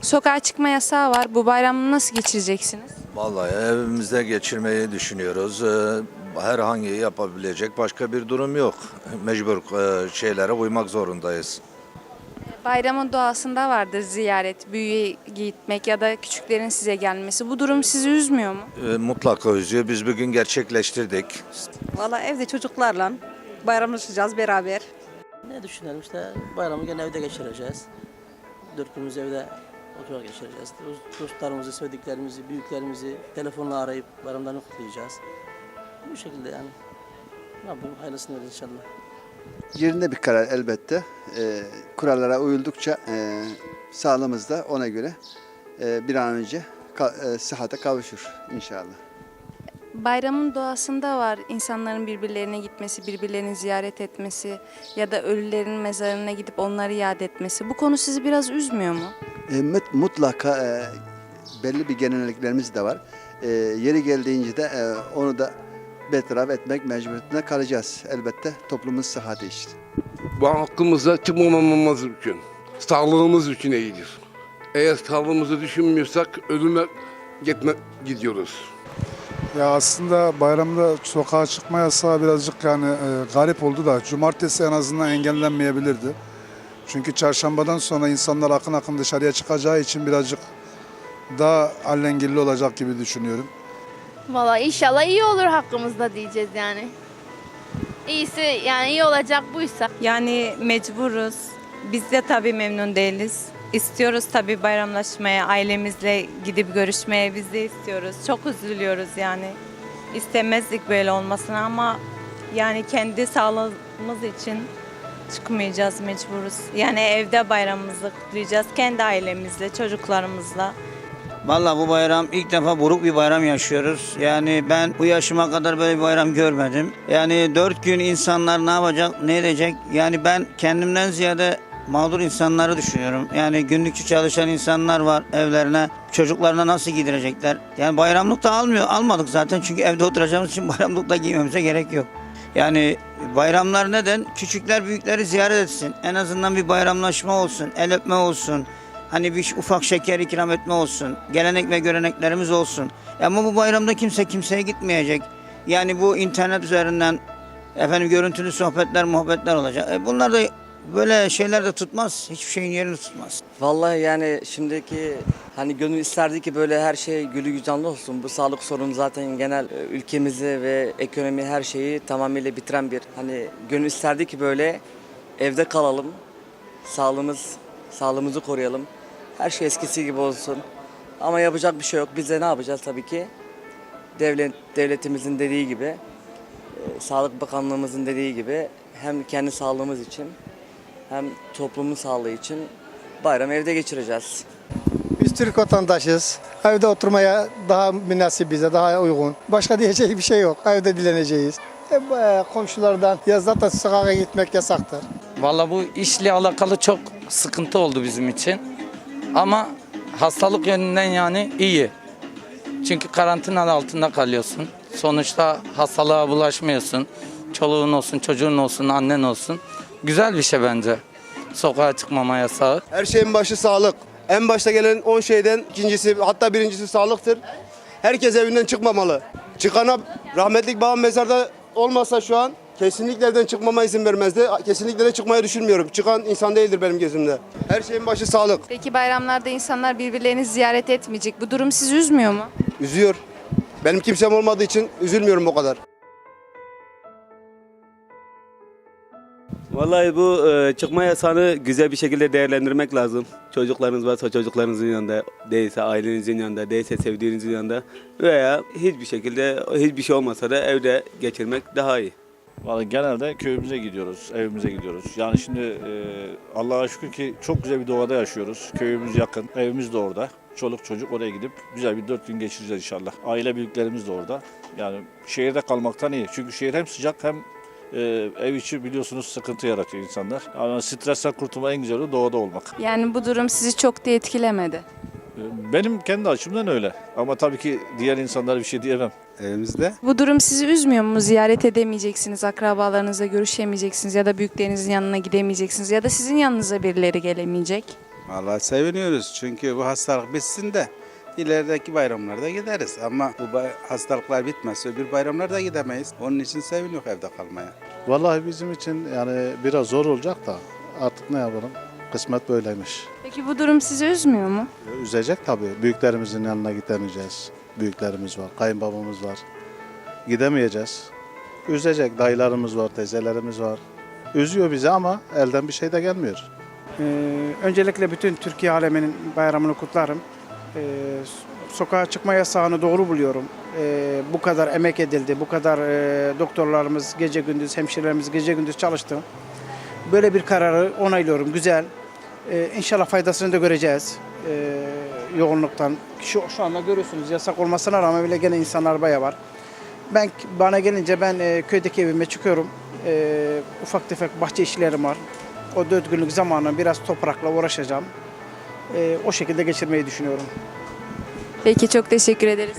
Sokağa çıkma yasağı var. Bu bayramı nasıl geçireceksiniz? Vallahi evimizde geçirmeyi düşünüyoruz. Ee, Herhangi yapabilecek başka bir durum yok. Mecbur e, şeylere uymak zorundayız. Bayramın doğasında vardır ziyaret, büyüye gitmek ya da küçüklerin size gelmesi. Bu durum sizi üzmüyor mu? Ee, Mutlaka üzüyor. Biz bugün gerçekleştirdik. Valla evde çocuklarla bayramlaşacağız beraber. Ne düşünelim işte bayramı gene evde geçireceğiz. Dört günümüzü evde oturarak geçireceğiz. Dost- Dostlarımızı, sevdiklerimizi, büyüklerimizi telefonla arayıp bayramlarını kutlayacağız. Bu şekilde yani. Rabbim hayırlısını verir inşallah. Yerinde bir karar elbette. Ee, kurallara uyuldukça e, sağlığımız da ona göre e, bir an önce ka- e, sıhhate kavuşur inşallah. Bayramın doğasında var insanların birbirlerine gitmesi, birbirlerini ziyaret etmesi ya da ölülerin mezarına gidip onları yad etmesi. Bu konu sizi biraz üzmüyor mu? E, mut- mutlaka e, belli bir geleneklerimiz de var. E, yeri geldiğince de e, onu da bertaraf etmek mecburiyetinde kalacağız. Elbette toplumun sıhhati için. Bu hakkımızda çıkmamamamız için, sağlığımız için iyidir. Eğer sağlığımızı düşünmüyorsak ölüme gitme gidiyoruz. Ya aslında bayramda sokağa çıkma yasağı birazcık yani e, garip oldu da cumartesi en azından engellenmeyebilirdi. Çünkü çarşambadan sonra insanlar akın akın dışarıya çıkacağı için birazcık daha allengilli olacak gibi düşünüyorum. Valla inşallah iyi olur hakkımızda diyeceğiz yani. İyisi yani iyi olacak buysa. Yani mecburuz. Biz de tabii memnun değiliz. İstiyoruz tabii bayramlaşmaya, ailemizle gidip görüşmeye biz de istiyoruz. Çok üzülüyoruz yani. İstemezdik böyle olmasını ama yani kendi sağlığımız için çıkmayacağız mecburuz. Yani evde bayramımızı kutlayacağız kendi ailemizle, çocuklarımızla. Vallahi bu bayram ilk defa buruk bir bayram yaşıyoruz. Yani ben bu yaşıma kadar böyle bir bayram görmedim. Yani dört gün insanlar ne yapacak, ne edecek? Yani ben kendimden ziyade mağdur insanları düşünüyorum. Yani günlükçü çalışan insanlar var evlerine. Çocuklarına nasıl giydirecekler? Yani bayramlık da almıyor. Almadık zaten çünkü evde oturacağımız için bayramlık da giymemize gerek yok. Yani bayramlar neden? Küçükler büyükleri ziyaret etsin. En azından bir bayramlaşma olsun, el öpme olsun. Hani bir ufak şeker ikram etme olsun. Gelenek ve göreneklerimiz olsun. Ama bu bayramda kimse kimseye gitmeyecek. Yani bu internet üzerinden efendim görüntülü sohbetler, muhabbetler olacak. E bunlar da böyle şeyler de tutmaz. Hiçbir şeyin yerini tutmaz. Vallahi yani şimdiki hani gönül isterdi ki böyle her şey gülü gücanlı olsun. Bu sağlık sorunu zaten genel e, ülkemizi ve ekonomi her şeyi tamamıyla bitiren bir hani gönül isterdi ki böyle evde kalalım. Sağlığımız sağlığımızı koruyalım. Her şey eskisi gibi olsun. Ama yapacak bir şey yok. Biz de ne yapacağız tabii ki? Devlet devletimizin dediği gibi, e, Sağlık Bakanlığımızın dediği gibi hem kendi sağlığımız için hem toplumun sağlığı için bayram evde geçireceğiz. Biz Türk vatandaşız. Evde oturmaya daha münasip bize, daha uygun. Başka diyecek bir şey yok. Evde dileneceğiz. E, bu, e, komşulardan ya zaten sokağa gitmek yasaktır. Valla bu işle alakalı çok sıkıntı oldu bizim için. Ama hastalık yönünden yani iyi. Çünkü karantina altında kalıyorsun. Sonuçta hastalığa bulaşmıyorsun. Çoluğun olsun, çocuğun olsun, annen olsun. Güzel bir şey bence. Sokağa çıkmama yasağı. Her şeyin başı sağlık. En başta gelen 10 şeyden ikincisi hatta birincisi sağlıktır. Herkes evinden çıkmamalı. Çıkana rahmetlik babam mezarda olmasa şu an kesinlikle evden çıkmama izin vermezdi. Kesinlikle de çıkmayı düşünmüyorum. Çıkan insan değildir benim gözümde. Her şeyin başı sağlık. Peki bayramlarda insanlar birbirlerini ziyaret etmeyecek. Bu durum sizi üzmüyor mu? Üzüyor. Benim kimsem olmadığı için üzülmüyorum o kadar. Vallahi bu e, çıkma yasağını güzel bir şekilde değerlendirmek lazım. Çocuklarınız varsa çocuklarınızın yanında, değilse ailenizin yanında, değilse sevdiğinizin yanında veya hiçbir şekilde hiçbir şey olmasa da evde geçirmek daha iyi. Vallahi genelde köyümüze gidiyoruz, evimize gidiyoruz. Yani şimdi e, Allah'a şükür ki çok güzel bir doğada yaşıyoruz. Köyümüz yakın, evimiz de orada. Çoluk çocuk oraya gidip güzel bir dört gün geçireceğiz inşallah. Aile büyüklerimiz de orada. Yani şehirde kalmaktan iyi. Çünkü şehir hem sıcak hem e, ev içi biliyorsunuz sıkıntı yaratıyor insanlar. Ama stresten kurtulma en güzeli doğada olmak. Yani bu durum sizi çok da etkilemedi. E, Benim kendi açımdan öyle. Ama tabii ki diğer insanlara bir şey diyemem. Evimizde Bu durum sizi üzmüyor mu? Ziyaret edemeyeceksiniz, akrabalarınızla görüşemeyeceksiniz ya da büyüklerinizin yanına gidemeyeceksiniz ya da sizin yanınıza birileri gelemeyecek. Vallahi seviniyoruz çünkü bu hastalık bitsin de ilerideki bayramlarda gideriz. Ama bu hastalıklar bitmezse öbür bayramlarda gidemeyiz. Onun için seviniyor evde kalmaya. Vallahi bizim için yani biraz zor olacak da artık ne yapalım? Kısmet böyleymiş. Peki bu durum sizi üzmüyor mu? Üzecek tabii. Büyüklerimizin yanına gidemeyeceğiz. Büyüklerimiz var, kayınbabamız var. Gidemeyeceğiz. Üzecek. Dayılarımız var, teyzelerimiz var. Üzüyor bizi ama elden bir şey de gelmiyor. Ee, öncelikle bütün Türkiye aleminin bayramını kutlarım. Ee, sokağa çıkma yasağını doğru buluyorum. Ee, bu kadar emek edildi, bu kadar e, doktorlarımız gece gündüz, hemşirelerimiz gece gündüz çalıştı. Böyle bir kararı onaylıyorum, güzel. Ee, inşallah faydasını da göreceğiz ee, yoğunluktan. Şu, şu anda görüyorsunuz yasak olmasına rağmen bile gene insanlar bayağı var. Ben bana gelince ben e, köydeki evime çıkıyorum. Ee, ufak tefek bahçe işlerim var. O dört günlük zamanı biraz toprakla uğraşacağım. Ee, o şekilde geçirmeyi düşünüyorum. Peki çok teşekkür ederiz.